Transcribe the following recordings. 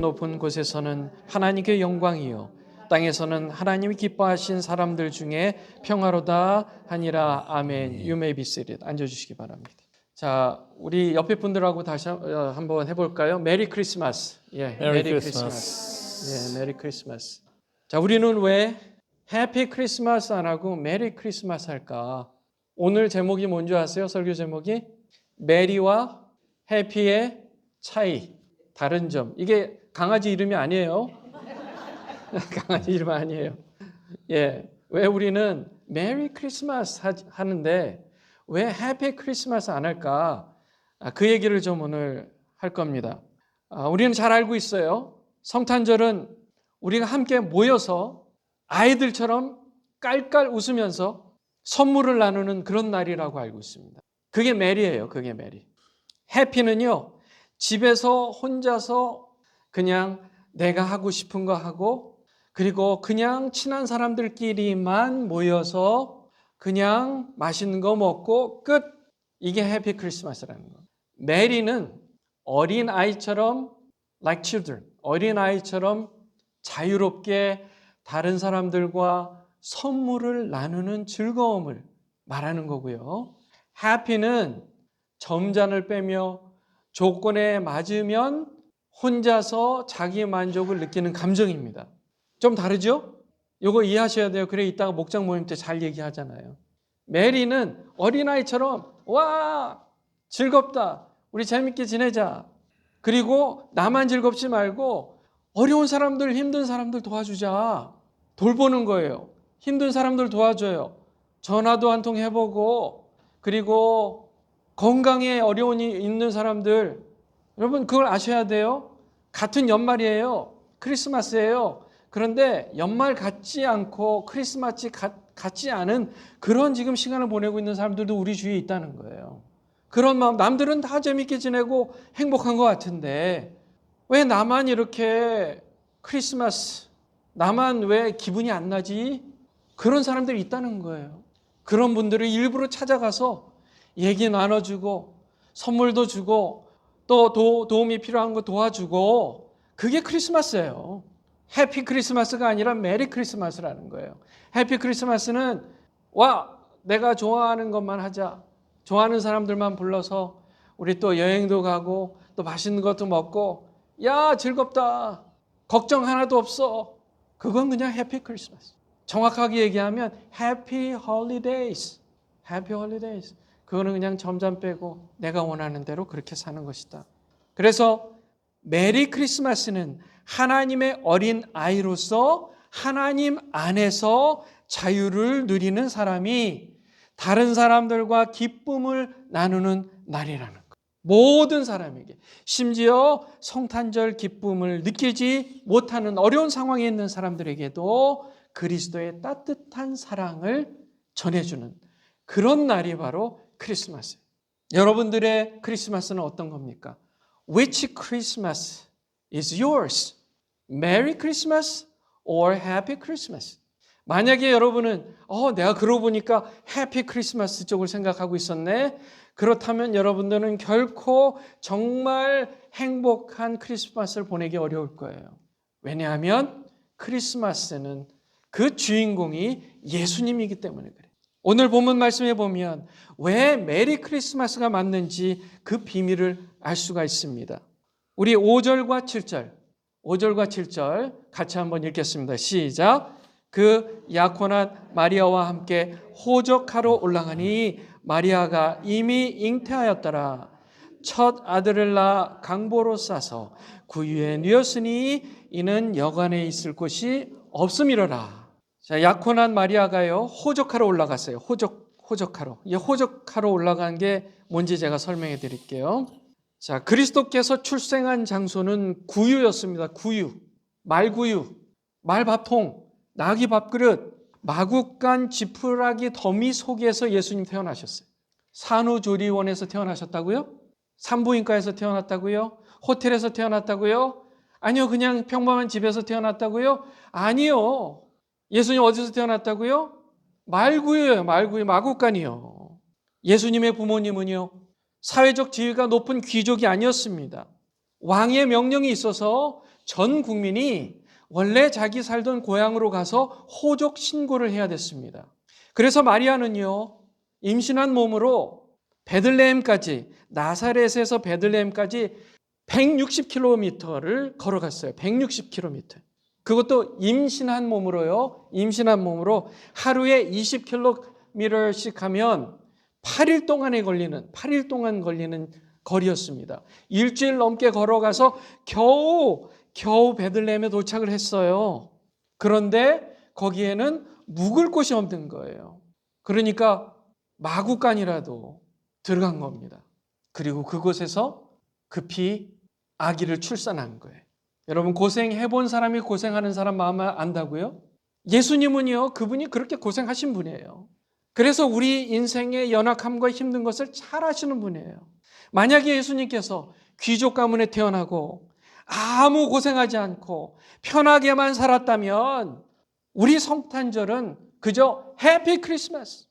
높은 곳에서는 하나님께 영광이요 땅에서는 하나님이 기뻐하신 사람들 중에 평화로다 하니라 아멘. Seated. 앉아 주시기 바랍니다. 자, 우리 옆에 분들하고 다시 한- 어, 한번 해 볼까요? 메리 크리스마스. 예. 메리 크리스마스. 예, 메리 크리스마스. 자, 우리는 왜 해피 크리스마스 안 하고 메리 크리스마스 할까? 오늘 제목이 뭔지 아세요? 설교 제목이 메리와 해피의 차이, 다른 점. 이게 강아지 이름이 아니에요. 강아지 이름 아니에요. 예, 왜 우리는 메리 크리스마스 하- 하는데 왜 해피 크리스마스 안 할까? 아, 그 얘기를 좀 오늘 할 겁니다. 아, 우리는 잘 알고 있어요. 성탄절은 우리가 함께 모여서 아이들처럼 깔깔 웃으면서 선물을 나누는 그런 날이라고 알고 있습니다. 그게 메리예요. 그게 메리. 해피는요. 집에서 혼자서 그냥 내가 하고 싶은 거 하고 그리고 그냥 친한 사람들끼리만 모여서 그냥 맛있는 거 먹고 끝. 이게 해피 크리스마스라는 거. 메리는 어린 아이처럼 like children. 어린 아이처럼 자유롭게 다른 사람들과 선물을 나누는 즐거움을 말하는 거고요. happy는 점잔을 빼며 조건에 맞으면 혼자서 자기 만족을 느끼는 감정입니다. 좀 다르죠? 이거 이해하셔야 돼요. 그래 이따가 목장 모임 때 잘 얘기하잖아요. 메리는 어린아이처럼 와 즐겁다. 우리 재밌게 지내자. 그리고 나만 즐겁지 말고 어려운 사람들 힘든 사람들 도와주자. 돌보는 거예요. 힘든 사람들 도와줘요. 전화도 한 통 해보고 그리고 건강에 어려움이 있는 사람들 여러분 그걸 아셔야 돼요. 같은 연말이에요. 크리스마스예요. 그런데 연말 같지 않고 크리스마스 같, 같지 않은 그런 지금 시간을 보내고 있는 사람들도 우리 주위에 있다는 거예요. 그런 마음 남들은 다 재밌게 지내고 행복한 것 같은데 왜 나만 이렇게 크리스마스 나만 왜 기분이 안 나지? 그런 사람들이 있다는 거예요. 그런 분들을 일부러 찾아가서 얘기 나눠주고 선물도 주고 또 도, 도움이 필요한 거 도와주고 그게 크리스마스예요. 해피 크리스마스가 아니라 메리 크리스마스라는 거예요. 해피 크리스마스는 와 내가 좋아하는 것만 하자. 좋아하는 사람들만 불러서 우리 또 여행도 가고 또 맛있는 것도 먹고 야 즐겁다. 걱정 하나도 없어. 그건 그냥 해피 크리스마스. 정확하게 얘기하면 해피 홀리데이스. 해피 홀리데이스. 그거는 그냥 점점 빼고 내가 원하는 대로 그렇게 사는 것이다. 그래서 메리 크리스마스는 하나님의 어린 아이로서 하나님 안에서 자유를 누리는 사람이 다른 사람들과 기쁨을 나누는 날이라는 것. 모든 사람에게 심지어 성탄절 기쁨을 느끼지 못하는 어려운 상황에 있는 사람들에게도 그리스도의 따뜻한 사랑을 전해주는 그런 날이 바로 크리스마스. 여러분들의 크리스마스는 어떤 겁니까? Which Christmas is yours? Merry Christmas or Happy Christmas? 만약에 여러분은 어 내가 그러고 보니까 해피 크리스마스 쪽을 생각하고 있었네. 그렇다면 여러분들은 결코 정말 행복한 크리스마스를 보내기 어려울 거예요. 왜냐하면 크리스마스는 그 주인공이 예수님이기 때문에 그래요. 오늘 본문 말씀에 보면 왜 메리 크리스마스가 맞는지 그 비밀을 알 수가 있습니다. 우리 5절과 7절, 5절과 7절 같이 한번 읽겠습니다. 시작. 그 약혼한 마리아와 함께 호적하러 올라가니 마리아가 이미 잉태하였더라. 첫 아들을 낳아 강보로 싸서 구유에 누였으니 이는 여관에 있을 곳이 없음이로라. 자, 약혼한 마리아가요 호적하러 올라갔어요. 호적 호적하러. 이 호적하러 올라간 게 뭔지 제가 설명해 드릴게요. 자, 그리스도께서 출생한 장소는 구유였습니다. 구유. 말구유, 말밥통, 나귀 밥그릇, 마국간 지푸라기 더미 속에서 예수님 태어나셨어요. 산후조리원에서 태어나셨다고요? 산부인과에서 태어났다고요? 호텔에서 태어났다고요? 아니요, 그냥 평범한 집에서 태어났다고요? 아니요. 예수님 어디서 태어났다고요? 말구유예요, 말구유, 마국간이요. 예수님의 부모님은요, 사회적 지위가 높은 귀족이 아니었습니다. 왕의 명령이 있어서 전 국민이 원래 자기 살던 고향으로 가서 호적 신고를 해야 됐습니다. 그래서 마리아는요, 임신한 몸으로 베들레헴까지, 나사렛에서 베들레헴까지 160km를 걸어갔어요. 160km. 그것도 임신한 몸으로요. 임신한 몸으로 하루에 20km씩 하면 8일 동안에 걸리는 8일 동안 걸리는 거리였습니다. 일주일 넘게 걸어가서 겨우 겨우 베들레헴에 도착을 했어요. 그런데 거기에는 묵을 곳이 없는 거예요. 그러니까 마구간이라도 들어간 겁니다. 그리고 그곳에서 급히 아기를 출산한 거예요. 여러분 고생해 본 사람이 고생하는 사람 마음을 안다고요? 예수님은요, 그분이 그렇게 고생하신 분이에요. 그래서 우리 인생의 연약함과 힘든 것을 잘 아시는 분이에요. 만약에 예수님께서 귀족 가문에 태어나고 아무 고생하지 않고 편하게만 살았다면 우리 성탄절은 그저 해피 크리스마스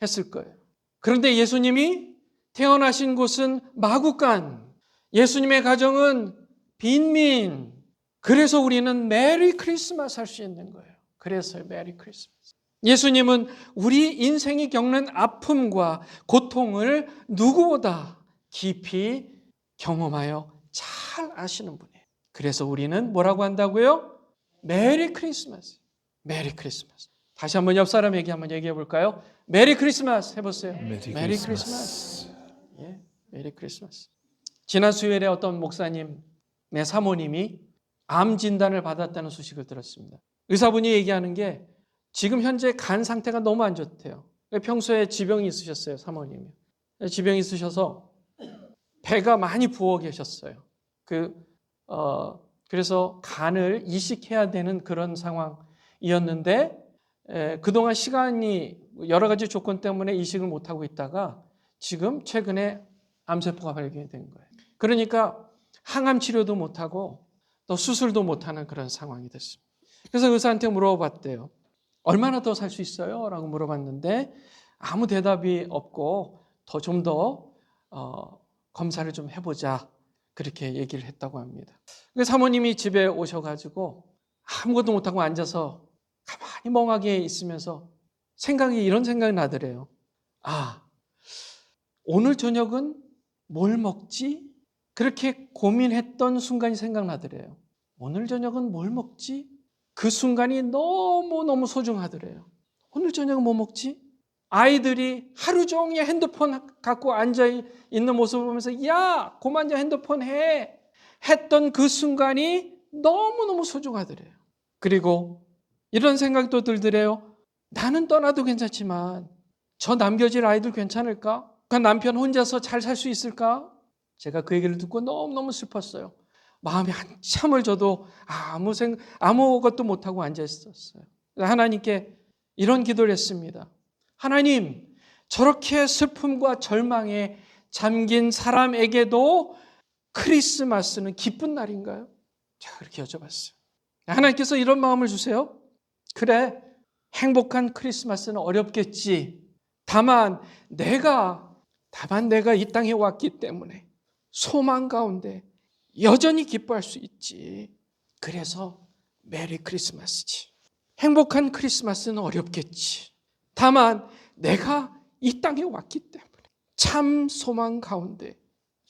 했을 거예요. 그런데 예수님이 태어나신 곳은 마구간, 예수님의 가정은 빈민. 그래서 우리는 메리 크리스마스 할 수 있는 거예요. 그래서 메리 크리스마스. 예수님은 우리 인생이 겪는 아픔과 고통을 누구보다 깊이 경험하여 잘 아시는 분이에요. 그래서 우리는 뭐라고 한다고요? 메리 크리스마스. 메리 크리스마스. 다시 한번 옆 사람에게 한번 얘기해 볼까요? 메리 크리스마스 해보세요. 메리 메리 크리스마스. 예, 메리 크리스마스. 지난 수요일에 어떤 목사님의 사모님이 암 진단을 받았다는 소식을 들었습니다. 의사분이 얘기하는 게 지금 현재 간 상태가 너무 안 좋대요. 평소에 지병이 있으셨어요, 사모님이. 지병이 있으셔서 배가 많이 부어 계셨어요. 그, 어, 그래서 간을 이식해야 되는 그런 상황이었는데, 에, 그동안 시간이 여러 가지 조건 때문에 이식을 못하고 있다가 지금 최근에 암세포가 발견이 된 거예요. 그러니까 항암 치료도 못하고 또 수술도 못하는 그런 상황이 됐습니다. 그래서 의사한테 물어봤대요. 얼마나 더 살 수 있어요? 라고 물어봤는데 아무 대답이 없고 더 좀더 어, 검사를 좀 해보자 그렇게 얘기를 했다고 합니다. 그 사모님이 집에 오셔가지고 아무것도 못하고 앉아서 가만히 멍하게 있으면서 생각이 이런 생각이 나더래요. 아 오늘 저녁은 뭘 먹지? 그렇게 고민했던 순간이 생각나더래요. 오늘 저녁은 뭘 먹지? 그 순간이 너무너무 소중하더래요. 오늘 저녁은 뭐 먹지? 아이들이 하루 종일 핸드폰 갖고 앉아 있는 모습을 보면서 야, 그만 좀 핸드폰 해. 했던 그 순간이 너무너무 소중하더래요. 그리고 이런 생각도 들더래요. 나는 떠나도 괜찮지만 저 남겨질 아이들 괜찮을까? 그 남편 혼자서 잘 살 수 있을까? 제가 그 얘기를 듣고 너무너무 슬펐어요. 마음이 한참을 저도 아무 생 아무것도 못 하고 앉아 있었어요. 하나님께 이런 기도를 했습니다. 하나님, 저렇게 슬픔과 절망에 잠긴 사람에게도 크리스마스는 기쁜 날인가요? 제가 그렇게 여쭤봤어요. 하나님께서 이런 마음을 주세요. 그래, 행복한 크리스마스는 어렵겠지. 다만 내가 다만 내가 이 땅에 왔기 때문에 소망 가운데 여전히 기뻐할 수 있지. 그래서 메리 크리스마스지. 행복한 크리스마스는 어렵겠지. 다만 내가 이 땅에 왔기 때문에 참 소망 가운데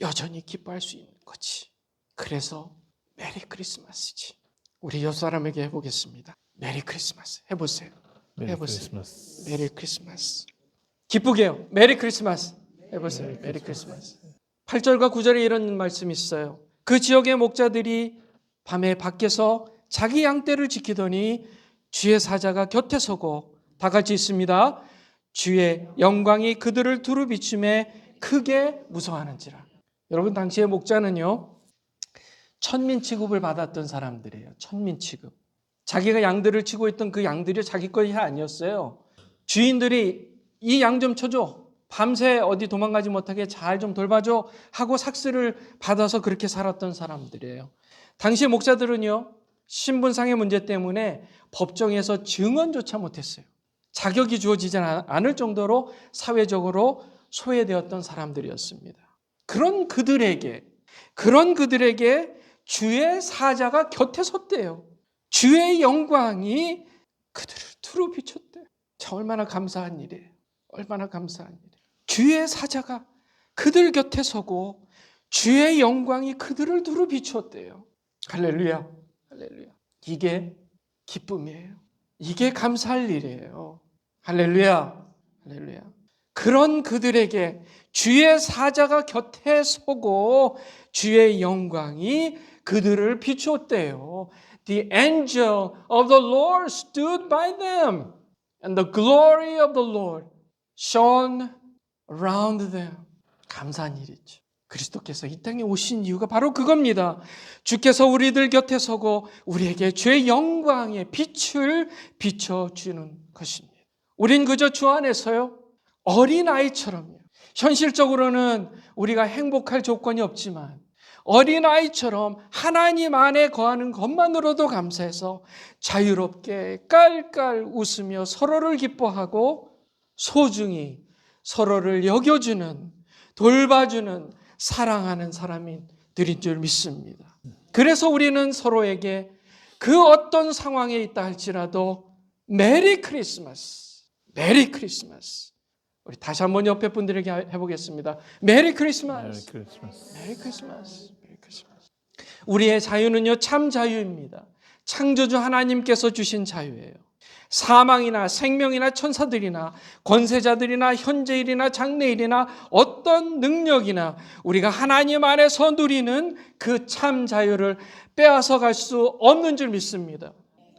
여전히 기뻐할 수 있는 거지. 그래서 메리 크리스마스지. 우리 옆 사람에게 해보겠습니다. 메리 크리스마스 해보세요. 메리 해보세요. 크리스마스. 메리 크리스마스. 기쁘게요. 메리 크리스마스. 해보세요. 메리 크리스마스. 8절과 9절에 이런 말씀이 있어요. 그 지역의 목자들이 밤에 밖에서 자기 양떼를 지키더니 주의 사자가 곁에 서고 다 같이 있습니다. 주의 영광이 그들을 두루 비춤에 크게 무서워하는지라. 여러분 당시의 목자는요. 천민 취급을 받았던 사람들이에요. 천민 취급. 자기가 양들을 치고 있던 그 양들이 자기 것이 아니었어요. 주인들이 이 양 좀 쳐줘. 밤새 어디 도망가지 못하게 잘 좀 돌봐줘 하고 삭스를 받아서 그렇게 살았던 사람들이에요. 당시 목자들은요, 신분상의 문제 때문에 법정에서 증언조차 못했어요. 자격이 주어지지 않을 정도로 사회적으로 소외되었던 사람들이었습니다. 그런 그들에게, 그런 그들에게 주의 사자가 곁에 섰대요. 주의 영광이 그들을 두루 비췄대요. 참 얼마나 감사한 일이에요. 얼마나 감사한 일이에요. 주의 사자가 그들 곁에 서고 주의 영광이 그들을 두루 비추었대요. 할렐루야. 할렐루야. 이게 기쁨이에요. 이게 감사할 일이에요. 할렐루야. 할렐루야. 그런 그들에게 주의 사자가 곁에 서고 주의 영광이 그들을 비추었대요. The angel of the Lord stood by them, and the glory of the Lord shone around them. 감사한 일이죠. 그리스도께서 이 땅에 오신 이유가 바로 그겁니다. 주께서 우리들 곁에 서고 우리에게 주의 영광의 빛을 비춰주는 것입니다. 우린 그저 주 안에서요, 어린아이처럼요. 현실적으로는 우리가 행복할 조건이 없지만 어린아이처럼 하나님 안에 거하는 것만으로도 감사해서 자유롭게 깔깔 웃으며 서로를 기뻐하고 소중히 서로를 여겨주는 돌봐주는 사랑하는 사람들인 줄 믿습니다. 그래서 우리는 서로에게 그 어떤 상황에 있다 할지라도 메리 크리스마스, 메리 크리스마스. 우리 다시 한번 옆에 분들에게 해보겠습니다. 메리 크리스마스. 메리 크리스마스. 메리 크리스마스. 메리 크리스마스. 우리의 자유는요 참 자유입니다. 창조주 하나님께서 주신 자유예요. 사망이나 생명이나 천사들이나 권세자들이나 현재일이나 장래일이나 어떤 능력이나 우리가 하나님 안에서 누리는 그 참 자유를 빼앗아 갈 수 없는 줄 믿습니다.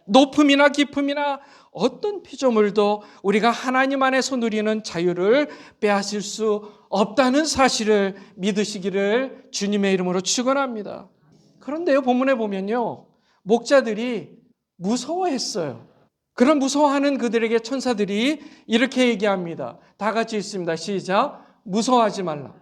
높음이나 깊음이나 어떤 피조물도 우리가 하나님 안에서 누리는 자유를 빼앗을 수 없다는 사실을 믿으시기를 주님의 이름으로 축원합니다. 그런데요 본문에 보면요 목자들이 무서워했어요. 그런 무서워하는 그들에게 천사들이 이렇게 얘기합니다. 다 같이 있습니다. 시작. 무서워하지 말라.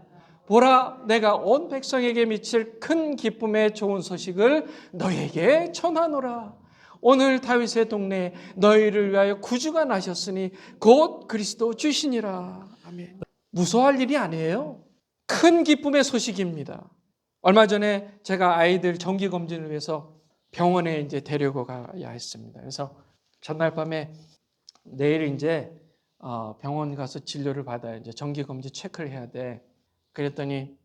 보라, 내가 온 백성에게 미칠 큰 기쁨의 좋은 소식을 너에게 전하노라. 오늘 다윗의 동네에 너희를 위하여 구주가 나셨으니 곧 그리스도 주시니라. 아멘. 무서워할 일이 아니에요. 큰 기쁨의 소식입니다. 얼마 전에 제가 아이들 정기 검진을 위해서 병원에 이제 데리고 가야 했습니다. 그래서 전날 밤에 내일 이제 어, 병원 가서 진료를 받아야 이제 정기 검진 체크를 해야 돼. 그랬더니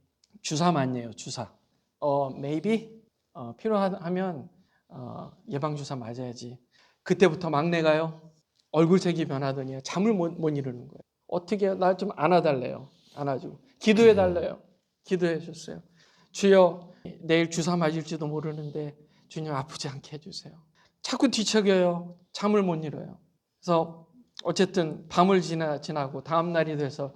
주사 맞네요. 주사. 어, maybe 어, 필요하면 어, 예방 주사 맞아야지. 그때부터 막내가요. 얼굴색이 변하더니 잠을 못, 못 이루는 거예요. 어떻게 나 좀 안아달래요. 안아주고 기도해 달래요. 기도해 줬어요. 주여 내일 주사 맞을지도 모르는데 주님 아프지 않게 해주세요. 자꾸 뒤척여요. 잠을 못 이뤄요. 그래서 어쨌든 밤을 지나 지나고 다음 날이 돼서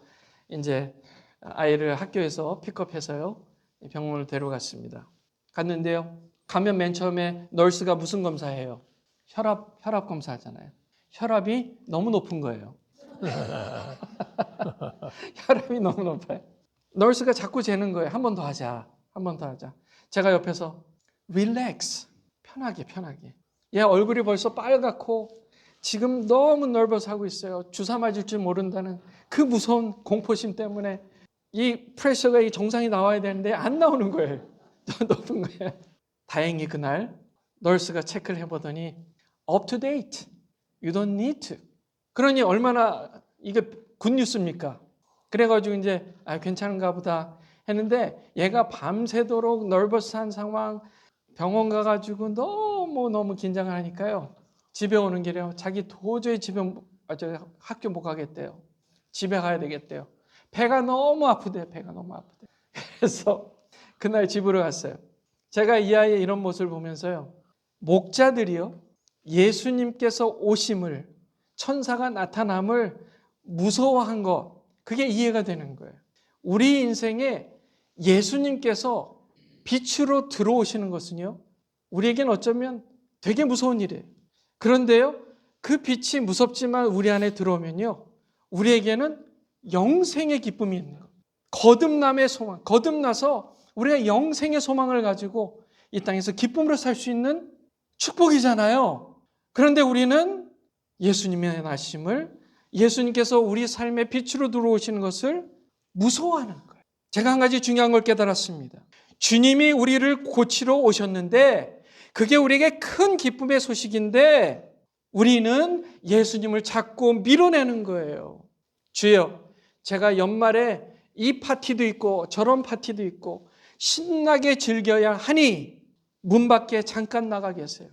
이제 아이를 학교에서 픽업해서요 병원을 데려갔습니다. 갔는데요. 가면 맨 처음에 널스가 무슨 검사해요? 혈압 혈압 검사하잖아요. 혈압이 너무 높은 거예요. 혈압이 너무 높아요. 널스가 자꾸 재는 거예요. 한 번 더 하자. 한 번 더 하자. 제가 옆에서 릴렉스 편하게 편하게. 얘 얼굴이 벌써 빨갛고 지금 너무 널버스하고 있어요. 주사 맞을 줄 모른다는 그 무서운 공포심 때문에 이 프레셔가 이 정상이 나와야 되는데 안 나오는 거예요. 높은 거예요. 다행히 그날 널스가 체크를 해보더니 up to date. You don't need to. 그러니 얼마나 이게 굿뉴스입니까? 그래가지고 이제 아, 괜찮은가 보다 했는데 얘가 밤새도록 널버스한 상황 병원 가가지고 너무 너무 긴장을 하니까요. 집에 오는 길에 자기 도저히 집에 아, 저 학교 못 가겠대요. 집에 가야 되겠대요. 배가 너무 아프대. 배가 너무 아프대. 그래서 그날 집으로 갔어요. 제가 이 아이의 이런 모습을 보면서요. 목자들이요. 예수님께서 오심을 천사가 나타남을 무서워한 것 그게 이해가 되는 거예요. 우리 인생에 예수님께서 빛으로 들어오시는 것은요, 우리에겐 어쩌면 되게 무서운 일이에요. 그런데요, 그 빛이 무섭지만 우리 안에 들어오면요, 우리에게는 영생의 기쁨이 있는 거예요. 거듭남의 소망, 거듭나서 우리가 영생의 소망을 가지고 이 땅에서 기쁨으로 살 수 있는 축복이잖아요. 그런데 우리는 예수님의 나심을 예수님께서 우리 삶의 빛으로 들어오시는 것을 무서워하는 거예요. 제가 한 가지 중요한 걸 깨달았습니다. 주님이 우리를 고치러 오셨는데 그게 우리에게 큰 기쁨의 소식인데 우리는 예수님을 자꾸 밀어내는 거예요. 주여, 제가 연말에 이 파티도 있고 저런 파티도 있고 신나게 즐겨야 하니 문 밖에 잠깐 나가 계세요.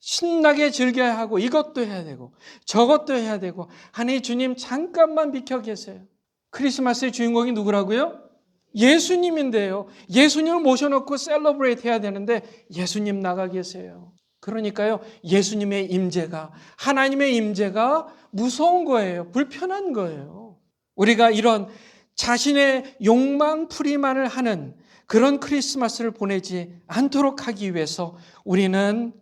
신나게 즐겨야 하고 이것도 해야 되고 저것도 해야 되고 하니 주님 잠깐만 비켜 계세요. 크리스마스의 주인공이 누구라고요? 예수님인데요. 예수님을 모셔놓고 셀러브레이트 해야 되는데 예수님 나가 계세요. 그러니까요. 예수님의 임재가 하나님의 임재가 무서운 거예요. 불편한 거예요. 우리가 이런 자신의 욕망 풀이만을 하는 그런 크리스마스를 보내지 않도록 하기 위해서 우리는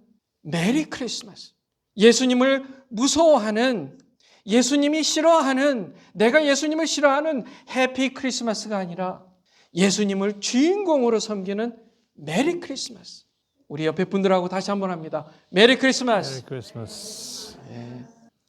메리 크리스마스. 예수님을 무서워하는 예수님이 싫어하는 내가 예수님을 싫어하는 해피 크리스마스가 아니라 예수님을 주인공으로 섬기는 메리 크리스마스. 우리 옆에 분들하고 다시 한번 합니다. 메리 크리스마스. 메리 크리스마스.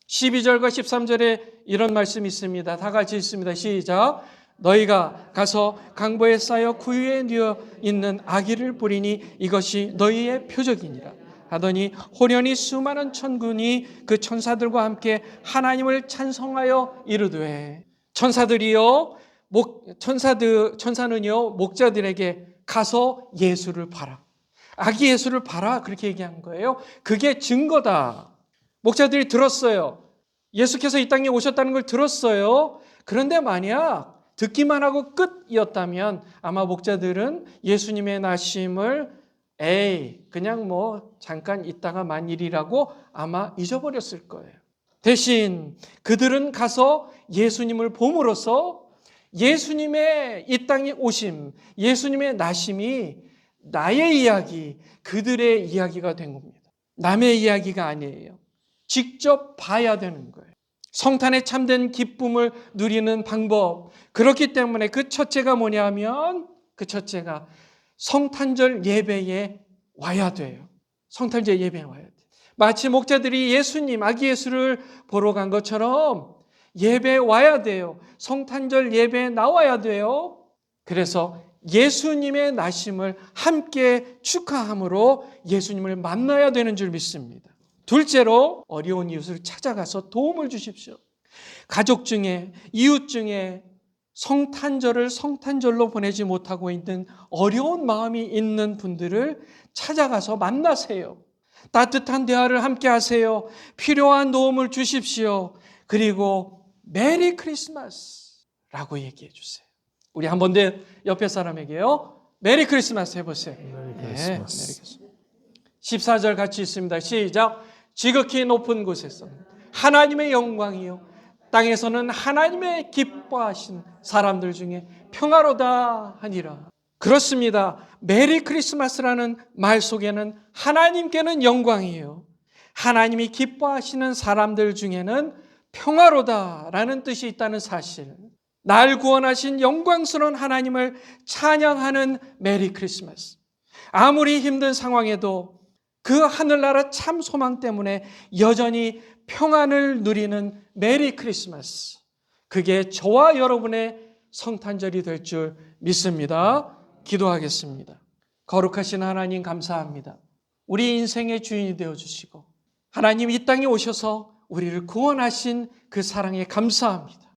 12절과 13절에 이런 말씀이 있습니다. 다 같이 있습니다. 시작. 너희가 가서 강보에 쌓여 구유에 누워 있는 아기를 보리니 이것이 너희의 표적이니라. 하더니 호련히 수많은 천군이 그 천사들과 함께 하나님을 찬송하여 이르되 천사들이요 목 천사들 천사는요 목자들에게 가서 예수를 봐라. 아기 예수를 봐라 그렇게 얘기한 거예요. 그게 증거다. 목자들이 들었어요. 예수께서 이 땅에 오셨다는 걸 들었어요. 그런데 만약 듣기만 하고 끝이었다면 아마 목자들은 예수님의 나심을 에이, 그냥 뭐 잠깐 있다가 만 일이라고 아마 잊어버렸을 거예요. 대신 그들은 가서 예수님을 봄으로써 예수님의 이 땅에 오심, 예수님의 나심이 나의 이야기, 그들의 이야기가 된 겁니다. 남의 이야기가 아니에요. 직접 봐야 되는 거예요. 성탄의 참된 기쁨을 누리는 방법. 그렇기 때문에 그 첫째가 뭐냐면 그 첫째가 성탄절 예배에 와야 돼요. 성탄절 예배에 와야 돼요. 마치 목자들이 예수님, 아기 예수를 보러 간 것처럼 예배에 와야 돼요. 성탄절 예배에 나와야 돼요. 그래서 예수님의 나심을 함께 축하함으로 예수님을 만나야 되는 줄 믿습니다. 둘째로 어려운 이웃을 찾아가서 도움을 주십시오. 가족 중에 이웃 중에 성탄절을 성탄절로 보내지 못하고 있는 어려운 마음이 있는 분들을 찾아가서 만나세요. 따뜻한 대화를 함께 하세요. 필요한 도움을 주십시오. 그리고 메리 크리스마스라고 얘기해 주세요. 우리 한 번 더 옆에 사람에게요. 메리 크리스마스 해보세요. 메리 네, 크리스마스. 메리 크리스마스. 14절 같이 있습니다. 시작. 지극히 높은 곳에서 하나님의 영광이요. 땅에서는 하나님의 기뻐하신 사람들 중에 평화로다 하니라. 그렇습니다. 메리 크리스마스라는 말 속에는 하나님께는 영광이에요. 하나님이 기뻐하시는 사람들 중에는 평화로다라는 뜻이 있다는 사실. 날 구원하신 영광스러운 하나님을 찬양하는 메리 크리스마스. 아무리 힘든 상황에도 그 하늘나라 참 소망 때문에 여전히 평안을 누리는 메리 크리스마스. 그게 저와 여러분의 성탄절이 될 줄 믿습니다. 기도하겠습니다. 거룩하신 하나님 감사합니다. 우리 인생의 주인이 되어 주시고 하나님 이 땅에 오셔서 우리를 구원하신 그 사랑에 감사합니다.